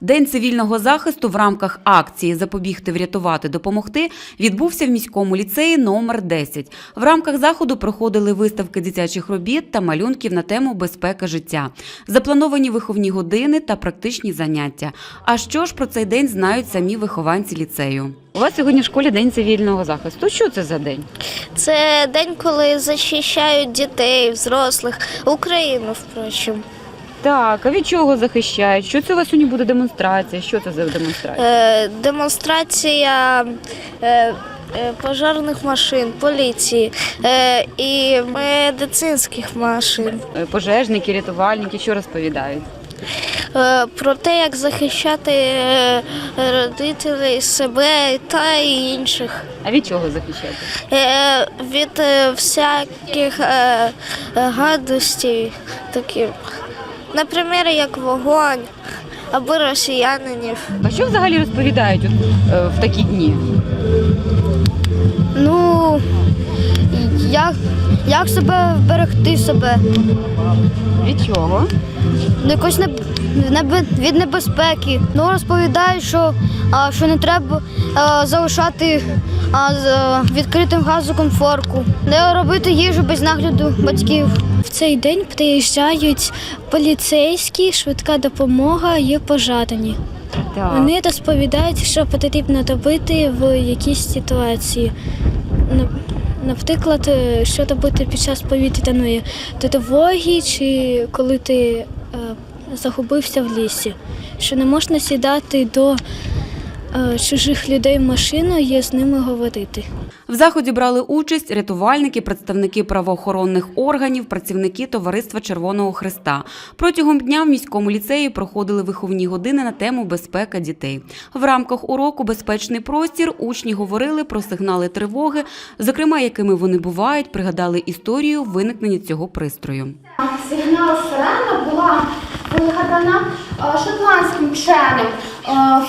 День цивільного захисту в рамках акції Запобігти, врятувати, допомогти відбувся в міському ліцеї номер 10. В рамках заходу проходили виставки дитячих робіт та малюнків на тему безпека життя, заплановані виховні години та практичні заняття. А що ж про цей день знають самі вихованці ліцею? У вас сьогодні в школі день цивільного захисту. Що це за день? Це день, коли захищають дітей, взрослих, Україну, впрочем. Так, а від чого захищають? Що це у вас сьогодні буде демонстрація? Що це за демонстрація? Е, демонстрація е, е, пожарних машин, поліції е, і медицинських машин. Е, Пожежники, рятувальники, що розповідають? Е, про те, як захищати е, родителей, себе та інших. А від чого захищати? Е, від е, всяких е, гадостей, таких. Наприклад, як вогонь або росіянинів. А що взагалі розповідають от, е, в такі дні? Ну, як, як себе вберегти себе? Від чого? Ну, якось не, небе- від небезпеки. Ну, розповідають, що, а, що не треба а, залишати а, з, а, відкритим газокомфорку, не робити їжу без нагляду батьків. В цей день приїжджають поліцейські, швидка допомога і пожарні. Так. Вони розповідають, що потрібно робити в якійсь ситуації. Наприклад, е, що робити під час повітряної тривоги, чи коли ти е, загубився в лісі, що не можна сідати до чужих людей в машину і з ними говорити. В заході брали участь рятувальники, представники правоохоронних органів, працівники Товариства Червоного Христа. Протягом дня в міському ліцеї проходили виховні години на тему безпека дітей. В рамках уроку Безпечний простір учні говорили про сигнали тривоги, зокрема, якими вони бувають, пригадали історію виникнення цього пристрою. Сигнал сирена була вигадана е, шотландським вченим е,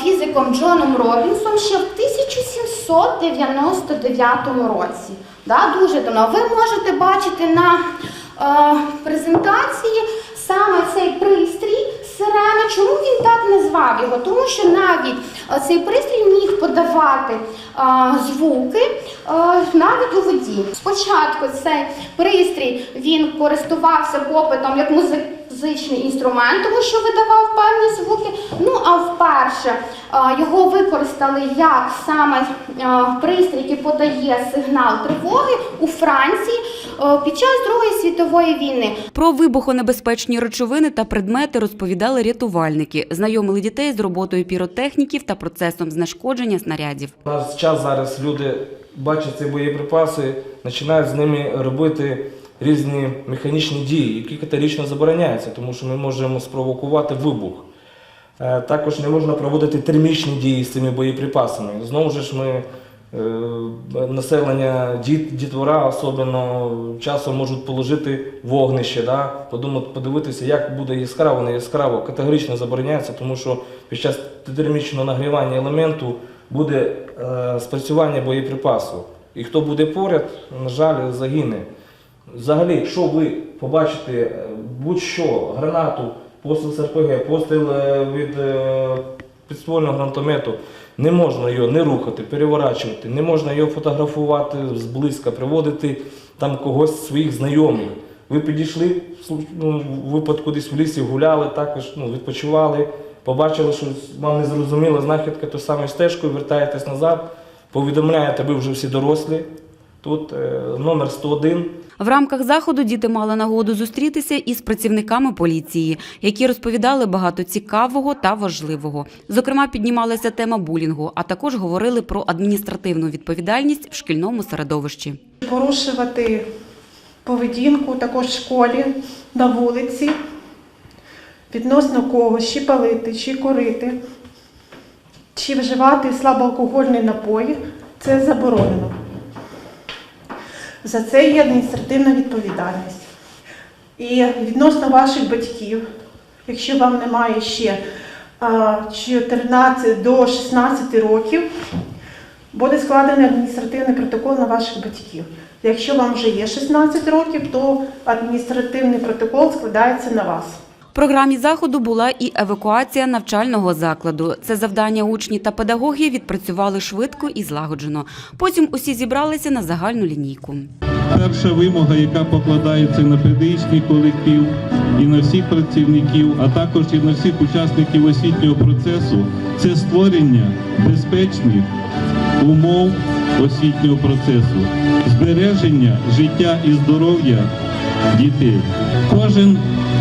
фізиком Джоном Робінсом ще в 1799 році. Да, дуже давно. Ви можете бачити на е, презентації саме цей пристрій сирена. Чому він так назвав його? Тому що навіть е, цей пристрій міг подавати е, звуки е, навіть у воді. Спочатку цей пристрій він користувався попитом як музичний інструмент, тому що видавав певні звуки. Ну а вперше його використали як саме пристрій, який подає сигнал тривоги у Франції під час Другої світової війни. Про вибухонебезпечні речовини та предмети розповідали рятувальники, знайомили дітей з роботою піротехніків та процесом знешкодження снарядів. У нас час зараз люди бачать ці боєприпаси, починають з ними робити різні механічні дії, які категорично забороняються, тому що ми можемо спровокувати вибух. Е, Також не можна проводити термічні дії з цими боєприпасами. Знову ж ми е, населення діт, дітвора особливо часом можуть положити вогнище, да? подумати, подивитися, як буде яскраво, не яскраво, категорично забороняється, тому що під час термічного нагрівання елементу буде е, спрацювання боєприпасу. І хто буде поряд, на жаль, загине. Взагалі, якщо ви побачите е, будь-що, гранату, постріл з РПГ, постріл е, від е, підствольного гранатомету, не можна його не рухати, переворачувати, не можна його фотографувати зблизька, приводити там когось своїх знайомих. Ви підійшли, ну, випадку десь в лісі гуляли, також ну, відпочивали, побачили, що вам не зрозуміла знахідка, то саме стежкою, вертаєтесь назад, повідомляєте, ви вже всі дорослі. Тут е, номер 101. В рамках заходу діти мали нагоду зустрітися із працівниками поліції, які розповідали багато цікавого та важливого. Зокрема, піднімалася тема булінгу, а також говорили про адміністративну відповідальність в шкільному середовищі. порушувати поведінку також в школі, на вулиці, відносно когось, чи палити, чи курити, чи вживати слабоалкогольні напої, це заборонено. За це є адміністративна відповідальність. І відносно ваших батьків, якщо вам немає ще 14 до 16 років, буде складений адміністративний протокол на ваших батьків. Якщо вам вже є 16 років, то адміністративний протокол складається на вас. Програмі заходу була і евакуація навчального закладу. Це завдання учні та педагоги відпрацювали швидко і злагоджено. Потім усі зібралися на загальну лінійку. Перша вимога, яка покладається на педагогічний колектив і на всіх працівників, а також і на всіх учасників освітнього процесу, це створення безпечних умов освітнього процесу, збереження життя і здоров'я дітей. Кожен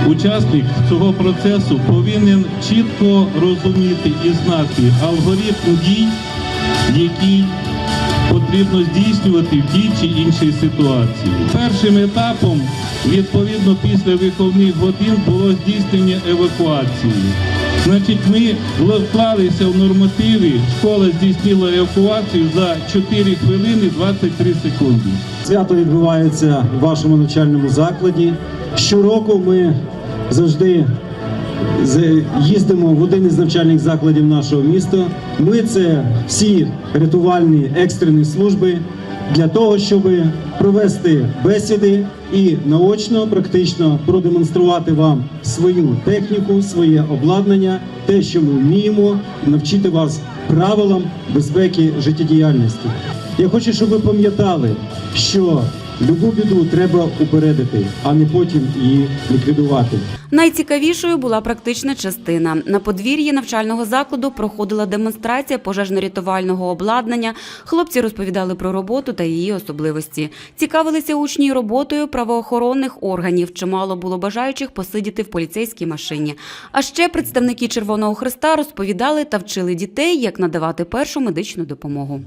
учасник цього процесу повинен чітко розуміти і знати алгоритм дій, який потрібно здійснювати в тій чи іншій ситуації. Першим етапом, відповідно після виховних годин, було здійснення евакуації. Значить, ми вклалися в нормативи, школа здійснила евакуацію за 4 хвилини 23 секунди. Свято відбувається в вашому навчальному закладі. Щороку ми завжди їздимо в один із навчальних закладів нашого міста. Ми це всі рятувальні екстрені служби для того, щоб провести бесіди і наочно, практично продемонструвати вам свою техніку, своє обладнання, те, що ми вміємо, навчити вас правилам безпеки життєдіяльності. Я хочу, щоб ви пам'ятали, що любу біду треба упередити, а не потім її ліквідувати. Найцікавішою була практична частина. На подвір'ї навчального закладу проходила демонстрація пожежно-рятувального обладнання. Хлопці розповідали про роботу та її особливості. Цікавилися учні роботою правоохоронних органів. Чимало було бажаючих посидіти в поліцейській машині. А ще представники Червоного Христа розповідали та вчили дітей, як надавати першу медичну допомогу.